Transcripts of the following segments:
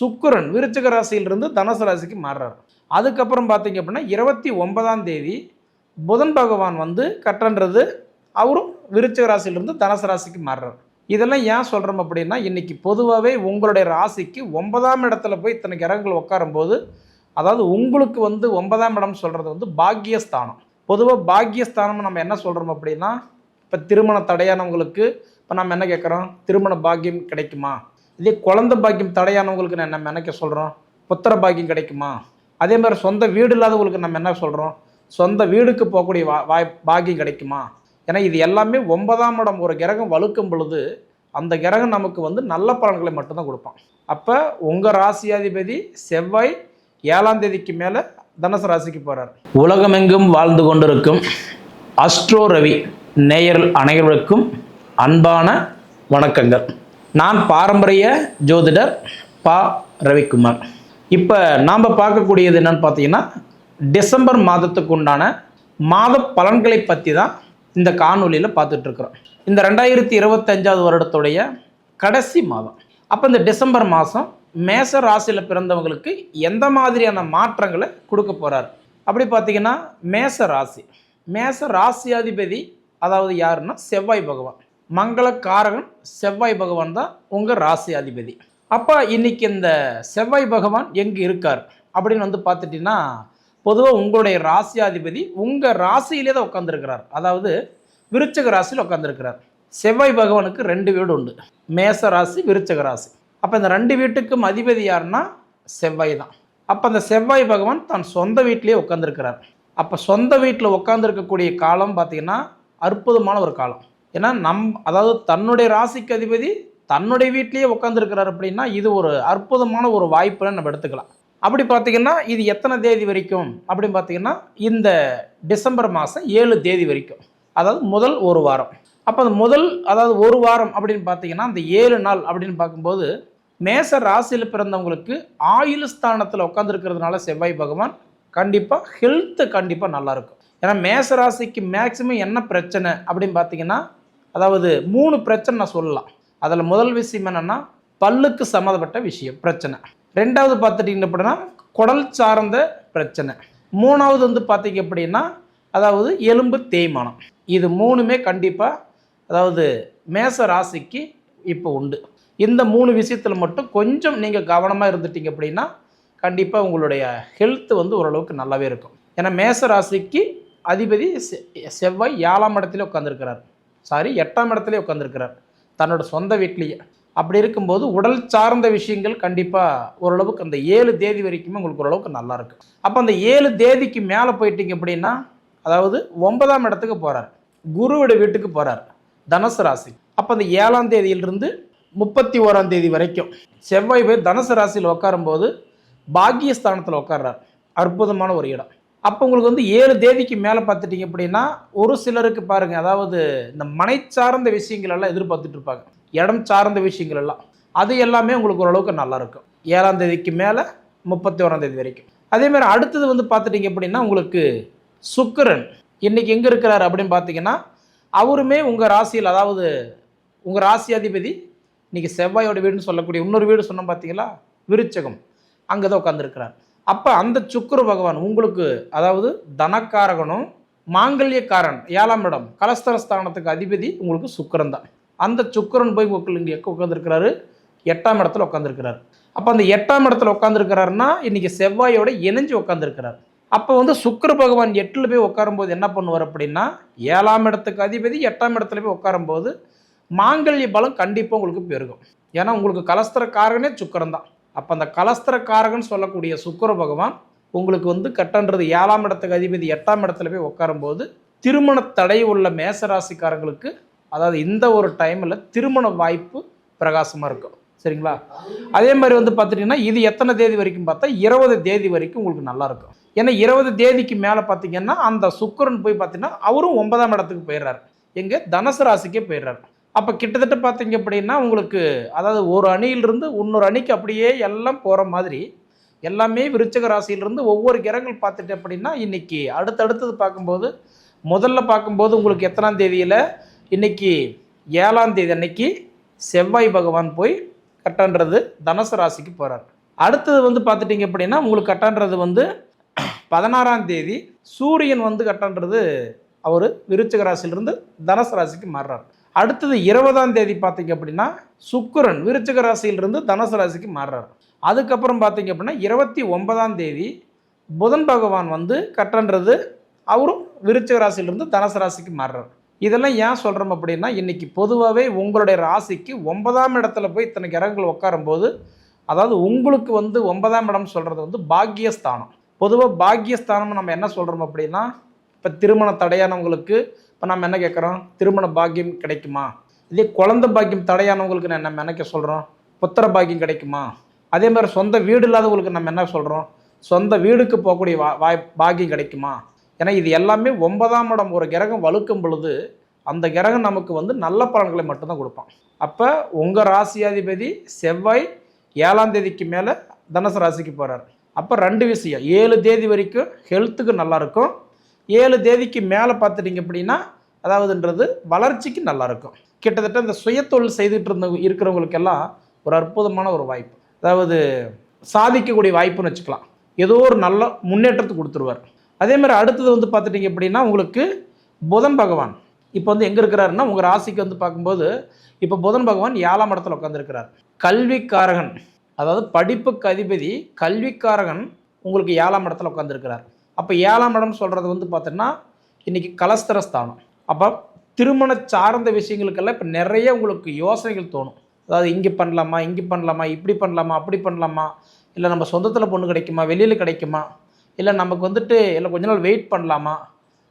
சுக்கிரன் விருச்சிக ராசியிலிருந்து தனுசு ராசிக்கு மாறுறார். அதுக்கப்புறம் பார்த்தீங்க அப்படின்னா இருபத்தி ஒன்பதாம் தேதி புதன் பகவான் வந்து கட்டன்றது அவரும் விருச்சிக ராசியிலிருந்து தனுசு ராசிக்கு மாறுறார். இதெல்லாம் ஏன் சொல்கிறோம் அப்படின்னா இன்றைக்கி பொதுவாகவே உங்களுடைய ராசிக்கு ஒன்பதாம் இடத்துல போய் இத்தனை கிரகங்கள் உட்காரும்போது அதாவது உங்களுக்கு வந்து ஒன்பதாம் இடம் சொல்கிறது வந்து பாக்கியஸ்தானம். பொதுவாக பாக்கியஸ்தானம் நம்ம என்ன சொல்கிறோம் அப்படின்னா இப்போ திருமண தடையானவங்களுக்கு இப்போ நம்ம என்ன கேட்குறோம்? திருமண பாக்கியம் கிடைக்குமா? இதே குழந்தை பாக்கியம் தடையானவங்களுக்கு நான் நம்ம நினைக்க சொல்கிறோம் புத்திர பாக்கியம் கிடைக்குமா? அதே மாதிரி சொந்த வீடு இல்லாதவங்களுக்கு நம்ம என்ன சொல்கிறோம் சொந்த வீடுக்கு போகக்கூடிய வா வாய் பாக்கியம் கிடைக்குமா? ஏன்னா இது எல்லாமே ஒன்பதாம் இடம். ஒரு கிரகம் வலுக்கும் பொழுது அந்த கிரகம் நமக்கு வந்து நல்ல பலன்களை மட்டும்தான் கொடுப்பான். அப்போ உங்கள் ராசியாதிபதி செவ்வாய் ஏழாம் தேதிக்கு மேலே தனுசு ராசிக்கு போகிறார் உலகமெங்கும் வாழ்ந்து கொண்டிருக்கும் அஸ்ட்ரோ ரவி நேயர்கள் அனைவருக்கும் அன்பான வணக்கங்கள். நான் பாரம்பரிய ஜோதிடர் பா ரவிக்குமார். இப்போ நாம் பார்க்கக்கூடியது என்னன்னு பார்த்தீங்கன்னா டிசம்பர் மாதத்துக்கு உண்டான மாத பலன்களை பற்றி தான் இந்த காணொலியில் பார்த்துட்ருக்குறோம் இந்த ரெண்டாயிரத்தி இருபத்தஞ்சாவது வருடத்துடைய கடைசி மாதம். அப்போ இந்த டிசம்பர் மாதம் மேச ராசியில் பிறந்தவங்களுக்கு எந்த மாதிரியான மாற்றங்களை கொடுக்க போகிறார் அப்படி பார்த்தீங்கன்னா மேச ராசி. மேச ராசியாதிபதி அதாவது யாருன்னா செவ்வாய் பகவான். மங்களக்காரகன் செவ்வாய் பகவான் தான் உங்கள் ராசி அதிபதி. அப்போ இன்றைக்கி இந்த செவ்வாய் பகவான் எங்கே இருக்கார் அப்படின்னு வந்து பார்த்துட்டிங்கன்னா பொதுவாக உங்களுடைய ராசியாதிபதி உங்கள் ராசியிலே தான் உட்காந்துருக்கிறார் அதாவது விருச்சக ராசியில் உட்காந்துருக்கிறார் செவ்வாய் பகவானுக்கு ரெண்டு வீடு உண்டு. மேச ராசி விருச்சக ராசி. அப்போ இந்த ரெண்டு வீட்டுக்கும் அதிபதி யாருன்னா செவ்வாய் தான். அப்போ அந்த செவ்வாய் பகவான் தன் சொந்த வீட்டிலேயே உட்காந்துருக்கிறார் அப்போ சொந்த வீட்டில் உட்காந்துருக்கக்கூடிய காலம் பார்த்தீங்கன்னா அற்புதமான ஒரு காலம். ஏன்னா நம் அதாவது தன்னுடைய ராசிக்கு அதிபதி தன்னுடைய வீட்லேயே உட்காந்துருக்கிறார் அப்படின்னா இது ஒரு அற்புதமான ஒரு வாய்ப்புன்னு நம்ம எடுத்துக்கலாம். அப்படி பார்த்தீங்கன்னா இது எத்தனை தேதி வரைக்கும்? அப்படின்னு பார்த்தீங்கன்னா இந்த டிசம்பர் மாதம் ஏழு தேதி வரைக்கும். அதாவது முதல் ஒரு வாரம். அப்போ அந்த முதல் அதாவது ஒரு வாரம் அப்படின்னு பார்த்தீங்கன்னா அந்த ஏழு நாள் அப்படின்னு பார்க்கும்போது மேச ராசியில் பிறந்தவங்களுக்கு ஆயுள் ஸ்தானத்தில் உட்காந்துருக்கிறதுனால செவ்வாய் பகவான் கண்டிப்பாக ஹெல்த்து கண்டிப்பாக நல்லாயிருக்கும் ஏன்னா மேச ராசிக்கு மேக்சிமம் என்ன பிரச்சனை அப்படின்னு பார்த்தீங்கன்னா அதாவது மூணு பிரச்சனை நான் சொல்லலாம். அதில் முதல் விஷயம் என்னென்னா பல்லுக்கு சம்மந்தப்பட்ட விஷயம் பிரச்சனை. ரெண்டாவது பார்த்துட்டிங்க அப்படின்னா குடல் சார்ந்த பிரச்சனை. மூணாவது வந்து பார்த்தீங்க அப்படின்னா அதாவது எலும்பு தேய்மானம். இது மூணுமே கண்டிப்பாக அதாவது மேச ராசிக்கு இப்போ உண்டு. இந்த மூணு விஷயத்தில் மட்டும் கொஞ்சம் நீங்கள் கவனமாக இருந்துட்டீங்க அப்படின்னா கண்டிப்பாக உங்களுடைய ஹெல்த் வந்து ஓரளவுக்கு நல்லாவே இருக்கும். ஏன்னா மேச ராசிக்கு அதிபதி செ- செவ்வாய் ஏழாம் இடத்துல உட்காந்துருக்கிறார் சாரி எட்டாம் இடத்துலேயே உட்காந்துருக்கிறார் தன்னோட சொந்த வீட்லேயே அப்படி இருக்கும்போது உடல் சார்ந்த விஷயங்கள் கண்டிப்பாக ஓரளவுக்கு அந்த ஏழு தேதி வரைக்குமே உங்களுக்கு ஓரளவுக்கு நல்லாயிருக்கு அப்போ அந்த ஏழு தேதிக்கு மேலே போயிட்டீங்க அப்படின்னா அதாவது ஒன்பதாம் இடத்துக்கு போகிறார் குருவோட வீட்டுக்கு போகிறார் தனுசு ராசி. அப்போ அந்த ஏழாம் தேதியிலிருந்து முப்பத்தி ஓராம் தேதி வரைக்கும் செவ்வாய் போய் தனுசு ராசியில் உட்காரும்போது பாக்கியஸ்தானத்தில் உட்கார்றார். அற்புதமான ஒரு இடம். அப்போ உங்களுக்கு வந்து ஏழு தேதிக்கு மேலே பார்த்துட்டீங்க அப்படின்னா ஒரு சிலருக்கு பாருங்க அதாவது இந்த மனை சார்ந்த விஷயங்கள் எல்லாம் எதிர்பார்த்துட்டு இருப்பாங்க. இடம் சார்ந்த விஷயங்கள் எல்லாம். அது எல்லாமே உங்களுக்கு ஓரளவுக்கு நல்லாயிருக்கும் ஏழாம் தேதிக்கு மேலே முப்பத்தி ஓராம் தேதி வரைக்கும். அதேமாதிரி அடுத்தது வந்து பார்த்துட்டீங்க அப்படின்னா உங்களுக்கு சுக்கிரன். இன்றைக்கி எங்கே இருக்கிறார் அப்படின்னு பார்த்தீங்கன்னா அவருமே உங்கள் ராசியில் அதாவது உங்கள் ராசி அதிபதி இன்றைக்கி செவ்வாயோட வீடுன்னு சொல்லக்கூடிய இன்னொரு வீடு சொன்னோம் பார்த்தீங்களா? விருச்சகம். அங்கே தான் உட்காந்துருக்கிறார் அப்போ அந்த சுக்கர பகவான் உங்களுக்கு அதாவது தனக்காரகனும் மாங்கல்யக்காரன் ஏழாம் இடம் கலஸ்தரஸ்தானத்துக்கு அதிபதி உங்களுக்கு சுக்கரன் தான். அந்த சுக்கிரன் போய் உங்களுக்கு இங்கே எங்கே உட்காந்துருக்கிறாரு எட்டாம் இடத்துல உட்காந்துருக்கிறார் அப்போ அந்த எட்டாம் இடத்துல உட்காந்துருக்கிறாருன்னா இன்றைக்கி செவ்வாயோட இணைஞ்சு உட்காந்துருக்கிறார் அப்போ வந்து சுக்கர பகவான் எட்டில் போய் உட்காரும்போது என்ன பண்ணுவார் அப்படின்னா ஏழாம் இடத்துக்கு அதிபதி எட்டாம் இடத்துல போய் உட்காரும்போது மாங்கல்ய பலம் கண்டிப்பாக உங்களுக்கு பெருகும். ஏன்னா உங்களுக்கு கலஸ்தர காரகனே சுக்கிரன் தான். அப்போ அந்த கலஸ்தர சொல்லக்கூடிய சுக்கர பகவான் உங்களுக்கு வந்து கட்டன்றது ஏழாம் இடத்துக்கு அதிபதி எட்டாம் இடத்துல போய் உட்காரும்போது திருமண தடை உள்ள மேசராசிக்காரங்களுக்கு அதாவது இந்த ஒரு டைமில் திருமண வாய்ப்பு பிரகாசமாக இருக்கும். சரிங்களா? அதே மாதிரி வந்து பார்த்துட்டிங்கன்னா இது எத்தனை தேதி வரைக்கும் பார்த்தா இருபது தேதி வரைக்கும் உங்களுக்கு நல்லாயிருக்கும் ஏன்னா இருபது தேதிக்கு மேலே பார்த்தீங்கன்னா அந்த சுக்கரன் போய் பார்த்தீங்கன்னா அவரும் ஒன்பதாம் இடத்துக்கு போயிடுறாரு. எங்கே? தனுசு ராசிக்கே போயிடுறாரு. அப்போ கிட்டத்தட்ட பார்த்தீங்க அப்படின்னா உங்களுக்கு அதாவது ஒரு அணியிலிருந்து இன்னொரு அணிக்கு அப்படியே எல்லாம் போகிற மாதிரி எல்லாமே விருச்சக ராசியிலிருந்து ஒவ்வொரு கிரகங்கள் பார்த்துட்டு அப்படின்னா இன்றைக்கி அடுத்தடுத்தது பார்க்கும்போது முதல்ல பார்க்கும்போது உங்களுக்கு எத்தனாம் தேதியில் இன்றைக்கி ஏழாம் தேதி அன்னைக்கு செவ்வாய் பகவான் போய் கட்டன்றது தனுசு ராசிக்கு போகிறார் அடுத்தது வந்து பார்த்துட்டிங்க அப்படின்னா உங்களுக்கு கட்டன்றது வந்து பதினாறாம் தேதி சூரியன் வந்து கட்டன்றது அவர் விருச்சக ராசியிலிருந்து தனுசு ராசிக்கு மாறுறார். அடுத்தது இருபதாம் தேதி பார்த்தீங்க அப்படின்னா சுக்கிரன் விருச்சிக ராசியிலிருந்து தனுசு ராசிக்கு மாறுறார். அதுக்கப்புறம் பார்த்தீங்க அப்படின்னா இருபத்தி ஒன்பதாம் தேதி புதன் பகவான் வந்து கட்டன்றது அவரும் விருச்சிக ராசியிலிருந்து தனுசு ராசிக்கு மாறுறார். இதெல்லாம் ஏன் சொல்கிறோம் அப்படின்னா இன்றைக்கி பொதுவாகவே உங்களுடைய ராசிக்கு ஒன்பதாம் இடத்துல போய் இத்தனை கிரகங்கள் உட்காரும்போது அதாவது உங்களுக்கு வந்து ஒன்பதாம் இடம் சொல்கிறது வந்து பாக்கியஸ்தானம். பொதுவாக பாக்கியஸ்தானம் நம்ம என்ன சொல்கிறோம் அப்படின்னா இப்போ திருமண தடையானவங்களுக்கு இப்போ நம்ம என்ன கேட்குறோம் திருமண பாக்கியம் கிடைக்குமா? இதே குழந்த பாக்கியம் தடையானவங்களுக்கு நான் நம்ம என்ன சொல்கிறோம் புத்திர பாக்கியம் கிடைக்குமா? அதே மாதிரி சொந்த வீடு இல்லாதவங்களுக்கு நம்ம என்ன சொல்கிறோம் சொந்த வீடுக்கு போகக்கூடிய வா வாய் பாக்கியம் கிடைக்குமா? ஏன்னா இது எல்லாமே ஒன்பதாம் இடம் ஒரு கிரகம் வலுக்கும் பொழுது அந்த கிரகம் நமக்கு வந்து நல்ல பலன்களை மட்டும்தான் கொடுப்பான். அப்போ உங்கள் ராசியாதிபதி செவ்வாய் ஏழாம் தேதிக்கு மேலே தனுசு ராசிக்கு போகிறார் அப்போ ரெண்டு விஷயம் ஏழு தேதி வரைக்கும் ஹெல்த்துக்கு நல்லாயிருக்கும் ஏழு தேதிக்கு மேலே பார்த்துட்டிங்க அப்படின்னா அதாவதுன்றது வளர்ச்சிக்கு நல்லா இருக்கும் கிட்டத்தட்ட இந்த சுயத்தொழில் செய்துட்டு இருந்த இருக்கிறவங்களுக்கெல்லாம் ஒரு அற்புதமான ஒரு வாய்ப்பு. அதாவது சாதிக்கக்கூடிய வாய்ப்புன்னு வச்சுக்கலாம். ஏதோ ஒரு நல்ல முன்னேற்றத்தை கொடுத்துருவார். அதே மாதிரி அடுத்தது வந்து பார்த்துட்டிங்க அப்படின்னா உங்களுக்கு புதன் பகவான். இப்போ வந்து எங்கே இருக்கிறாருன்னா உங்கள் ராசிக்கு வந்து பார்க்கும்போது இப்போ புதன் பகவான் ஏழாம் இடத்துல உட்காந்துருக்கிறார் கல்விக்காரகன் அதாவது படிப்புக்கு அதிபதி கல்விக்காரகன் உங்களுக்கு ஏழாம் இடத்துல உட்காந்துருக்கிறார் அப்போ ஏழாம் இடம் சொல்கிறது வந்து பார்த்தோன்னா இன்றைக்கி கலஸ்தரஸ்தானம். அப்போ திருமண சார்ந்த விஷயங்களுக்கெல்லாம் இப்போ நிறைய உங்களுக்கு யோசனைகள் தோணும். அதாவது இங்கே பண்ணலாமா இங்கே பண்ணலாமா இப்படி பண்ணலாமா அப்படி பண்ணலாமா? இல்லை நம்ம சொந்தத்தில் பொண்ணு கிடைக்குமா வெளியில் கிடைக்குமா? இல்லை நமக்கு வந்துட்டு இல்லை கொஞ்ச நாள் வெயிட் பண்ணலாமா?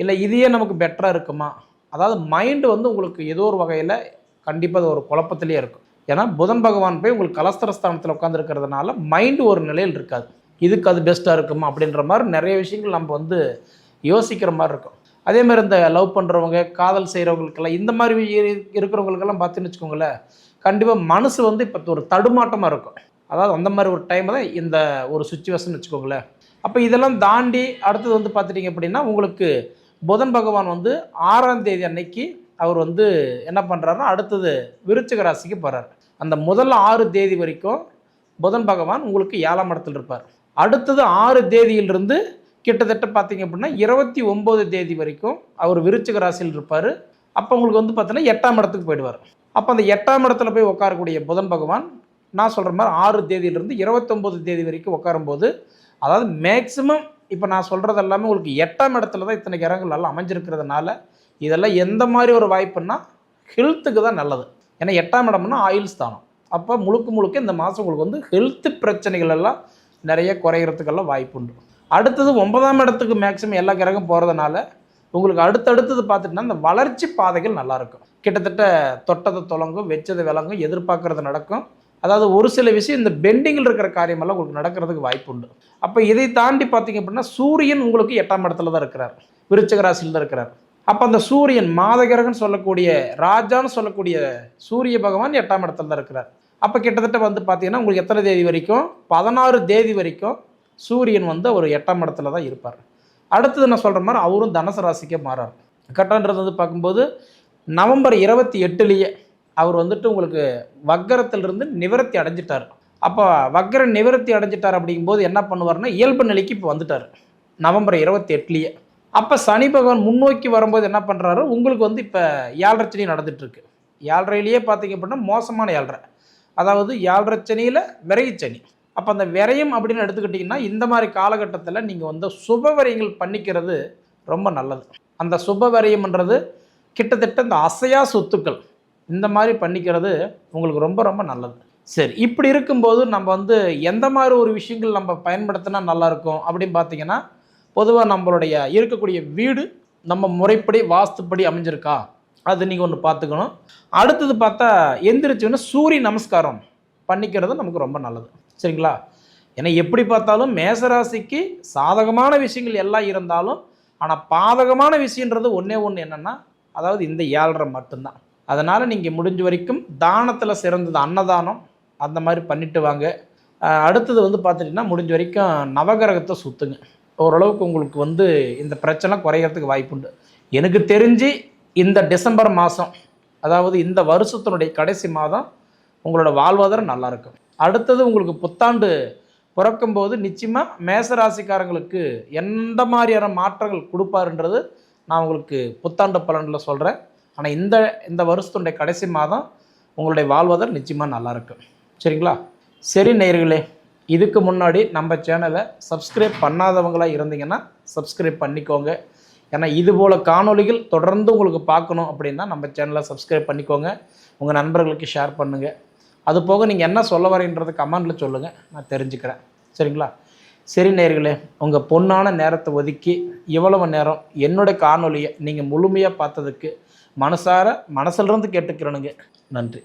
இல்லை இதையே நமக்கு பெட்டராக இருக்குமா? அதாவது மைண்டு வந்து உங்களுக்கு ஏதோ ஒரு வகையில் கண்டிப்பாக அது ஒரு குழப்பத்திலே இருக்கும். ஏன்னா புதன் பகவான் போய் உங்களுக்கு கலஸ்தரஸ்தானத்தில் உட்காந்துருக்கிறதுனால மைண்டு ஒரு நிலையில் இருக்காது. இதுக்கு அது பெஸ்ட்டாக இருக்குமா அப்படின்ற மாதிரி நிறைய விஷயங்கள் நம்ம வந்து யோசிக்கிற மாதிரி இருக்கும். அதே மாதிரி இந்த லவ் பண்ணுறவங்க காதல் செய்கிறவங்களுக்கெல்லாம் இந்த மாதிரி இருக்கிறவங்களுக்கெல்லாம் பார்த்துன்னு வச்சுக்கோங்களேன் கண்டிப்பாக மனசு வந்து இப்போ ஒரு தடுமாட்டமாக இருக்கும். அதாவது அந்த மாதிரி ஒரு டைம் தான் இந்த ஒரு சுச்சுவேஷன் வச்சுக்கோங்களேன். அப்போ இதெல்லாம் தாண்டி அடுத்தது வந்து பார்த்துட்டிங்க அப்படின்னா உங்களுக்கு புதன் பகவான் வந்து ஆறாம் தேதி அன்னைக்கு அவர் வந்து என்ன பண்ணுறாருன்னா அடுத்தது விருச்சிக ராசிக்கு போகிறார் அந்த முதல் ஆறு தேதி வரைக்கும் புதன் பகவான் உங்களுக்கு ஏழாம் இடத்துல இருப்பார். அடுத்தது ஆறு தேதியிலிருந்து கிட்டத்தட்ட பார்த்தீங்க அப்படின்னா இருபத்தி ஒம்பது தேதி வரைக்கும் அவர் விருச்சிக ராசியில் இருப்பார். அப்போ உங்களுக்கு வந்து பார்த்தீங்கன்னா எட்டாம் இடத்துக்கு போயிடுவார். அப்போ அந்த எட்டாம் இடத்துல போய் உட்காரக்கூடிய புதன் பகவான் நான் சொல்கிற மாதிரி ஆறு தேதியிலிருந்து இருபத்தொம்போது தேதி வரைக்கும் உட்காரும்போது அதாவது மேக்ஸிமம் இப்போ நான் சொல்கிறது எல்லாமே உங்களுக்கு எட்டாம் இடத்துல தான் இத்தனை கிரகங்கள் எல்லாம் அமைஞ்சிருக்கிறதுனால இதெல்லாம் எந்த மாதிரி ஒரு வாய்ப்புன்னா ஹெல்த்துக்கு தான் நல்லது. ஏன்னா எட்டாம் இடம்னா ஆயுள் ஸ்தானம். அப்போ முழுக்க முழுக்க இந்த மாதம் உங்களுக்கு வந்து ஹெல்த் பிரச்சனைகள் எல்லாம் நிறைய குறையிறதுக்கெல்லாம் வாய்ப்பு உண்டு. அடுத்தது ஒன்பதாம் இடத்துக்கு மேக்ஸிமம் எல்லா கிரகம் போகிறதுனால உங்களுக்கு அடுத்தடுத்தது பார்த்துட்டுனா இந்த வளர்ச்சி பாதைகள் நல்லாயிருக்கும் கிட்டத்தட்ட தொட்டதை தொலங்கும் வெச்சதை விளங்கும் எதிர்பார்க்கறது நடக்கும். அதாவது ஒரு சில விஷயம் இந்த பெண்டிங்கில் இருக்கிற காரியமெல்லாம் உங்களுக்கு நடக்கிறதுக்கு வாய்ப்பு உண்டு. அப்போ இதை தாண்டி பார்த்தீங்க அப்படின்னா சூரியன் உங்களுக்கு எட்டாம் இடத்துல தான் இருக்கிறார். விருச்சக ராசியில் தான் இருக்கிறார். அப்போ அந்த சூரியன் மாதகிரகன் சொல்லக்கூடிய ராஜான்னு சொல்லக்கூடிய சூரிய பகவான் எட்டாம் இடத்துல தான் இருக்கிறார். அப்போ கிட்டத்தட்ட வந்து பார்த்தீங்கன்னா உங்களுக்கு எத்தனை தேதி வரைக்கும்? பதினாறு தேதி வரைக்கும் சூரியன் வந்து ஒரு எட்டாம் இடத்துல தான் இருப்பார். அடுத்தது நான் சொல்கிற மாதிரி அவரும் தனுசு ராசிக்கே மாறார். கட்டன்றது வந்து பார்க்கும்போது நவம்பர் இருபத்தி எட்டுலேயே அவர் வந்துட்டு உங்களுக்கு வக்கரத்திலிருந்து நிவர்த்தி அடைஞ்சிட்டார். அப்போ வக்கர நிவர்த்தி அடைஞ்சிட்டார் அப்படிங்கும்போது என்ன பண்ணுவார்னா இயல்பு நிலைக்கு இப்போ வந்துட்டார். நவம்பர் இருபத்தி எட்டுலேயே. அப்போ சனி பகவான் முன்னோக்கி வரும்போது என்ன பண்ணுறாரு உங்களுக்கு வந்து இப்போ ஏழரை சனி நடந்துகிட்ருக்கு ஏழரையிலேயே பார்த்தீங்க அப்படின்னா மோசமான ஏழரை. அதாவது ஏழரை சனியில் விரைச்சனி. அப்போ அந்த விரயம் அப்படின்னு எடுத்துக்கிட்டிங்கன்னா இந்த மாதிரி காலகட்டத்தில் நீங்கள் வந்து சுப விரயங்கள் பண்ணிக்கிறது ரொம்ப நல்லது. அந்த சுப விரயம்ன்றது கிட்டத்தட்ட இந்த அசையா சொத்துக்கள் இந்த மாதிரி பண்ணிக்கிறது உங்களுக்கு ரொம்ப ரொம்ப நல்லது. சரி இப்படி இருக்கும்போது நம்ம வந்து எந்த மாதிரி ஒரு விஷயங்கள் நம்ம பயன்படுத்தினா நல்லா இருக்கும் அப்படின்னு பார்த்தீங்கன்னா பொதுவாக நம்மளுடைய இருக்கக்கூடிய வீடு நம்ம முறைப்படி வாஸ்துப்படி அமைஞ்சிருக்கா? அது நீங்கள் ஒன்று பார்த்துக்கணும். அடுத்தது பார்த்தா எந்திரிச்சோன்னா சூரிய நமஸ்காரம் பண்ணிக்கிறது நமக்கு ரொம்ப நல்லது. சரிங்களா? ஏன்னா எப்படி பார்த்தாலும் மேசராசிக்கு சாதகமான விஷயங்கள் எல்லாம் இருந்தாலும் ஆனால் பாதகமான விஷயன்றது ஒன்றே ஒன்று என்னென்னா அதாவது இந்த ஏழ்ரை மட்டும்தான். அதனால் நீங்கள் முடிஞ்ச வரைக்கும் தானத்தில் சிறந்தது அன்னதானம் அந்த மாதிரி பண்ணிட்டு வாங்க. அடுத்தது வந்து பார்த்துட்டிங்கன்னா முடிஞ்ச வரைக்கும் நவகிரகத்தை சுற்றுங்க ஓரளவுக்கு உங்களுக்கு வந்து இந்த பிரச்சனை குறையிறதுக்கு வாய்ப்புண்டு. எனக்கு தெரிஞ்சு இந்த டிசம்பர் மாதம் அதாவது இந்த வருஷத்தினுடைய கடைசி மாதம் உங்களோட வாழ்வாதாரம் நல்லாயிருக்கும் அடுத்தது உங்களுக்கு புத்தாண்டு பிறக்கும்போது நிச்சயமாக மேசராசிக்காரங்களுக்கு எந்த மாதிரியான மாற்றங்கள் கொடுப்பாருன்றது நான் உங்களுக்கு புத்தாண்டு பலனில் சொல்கிறேன் ஆனால் இந்த இந்த வருஷத்துடைய கடைசி மாதம் உங்களுடைய வாழ்வாதாரம் நிச்சயமாக நல்லாயிருக்கும் சரிங்களா? சரி நேயர்களே இதுக்கு முன்னாடி நம்ம சேனலை சப்ஸ்கிரைப் பண்ணாதவங்களாக இருந்தீங்கன்னா சப்ஸ்கிரைப் பண்ணிக்கோங்க. ஏன்னா இது போல் காணொளிகள் தொடர்ந்து உங்களுக்கு பார்க்கணும் அப்படின்னா நம்ம சேனலை சப்ஸ்கிரைப் பண்ணிக்கோங்க. உங்கள் நண்பர்களுக்கு ஷேர் பண்ணுங்கள் அது போக நீங்கள் என்ன சொல்ல வரீன்றது கமெண்டில் சொல்லுங்கள் நான் தெரிஞ்சுக்கிறேன். சரிங்களா? சரி நேர்களே உங்கள் பொண்ணான நேரத்தை ஒதுக்கி இவ்வளவு நேரம் என்னுடைய காணொலியை நீங்கள் முழுமையாக பார்த்ததுக்கு மனசார மனசிலிருந்து கேட்டுக்கிறேனுங்க. நன்றி.